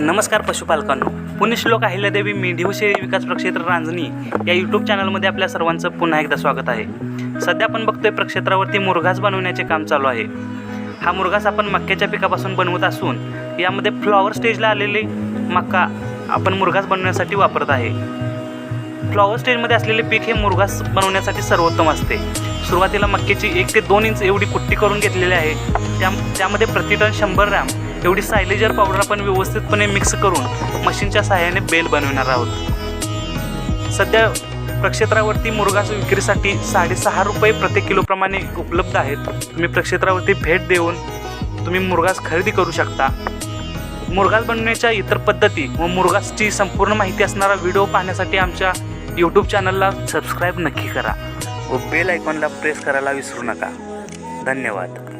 नमस्कार पशुपालकांनो. पुण्यश्लोक अहिल्यादेवी मेंढीव शेळी विकास प्रक्षेत्र रांजणी. या यूट्यूब चॅनलमध्ये आपल्या सर्वांचं पुन्हा एकदा स्वागत आहे. सध्या आपण बघतोय प्रक्षेत्रावरती मुरघास बनवण्याचे काम चालू आहे. हा मुरघास आपण मक्याच्या पिकापासून बनवत असून यामध्ये फ्लॉवर स्टेजला आलेले मक्का आपण मुरघास बनवण्यासाठी वापरत आहे. फ्लॉवर स्टेजमध्ये असलेले पीक हे मुरघास बनवण्यासाठी सर्वोत्तम असते. सुरुवातीला मक्याची एक ते दोन इंच एवढी कुट्टी करून घेतलेली आहे. त्या त्यामध्ये प्रतिटन शंभर ग्रॅम एवढी सायलेजर पावडर आपण व्यवस्थितपणे मिक्स करून मशीनच्या सहाय्याने बेल बनवणार आहोत. सध्या प्रक्षेत्रावरती मुरगास विक्रीसाठी साडेसहा रुपये प्रति किलोप्रमाणे उपलब्ध आहेत. तुम्ही प्रक्षेत्रावरती भेट देऊन तुम्ही मुरगास खरेदी करू शकता. मुरगास बनवण्याच्या इतर पद्धती व मुरगासची संपूर्ण माहिती असणारा व्हिडिओ पाहण्यासाठी आमच्या यूट्यूब चॅनलला सबस्क्राईब नक्की करा व बेल आयकॉनला प्रेस करायला विसरू नका. धन्यवाद.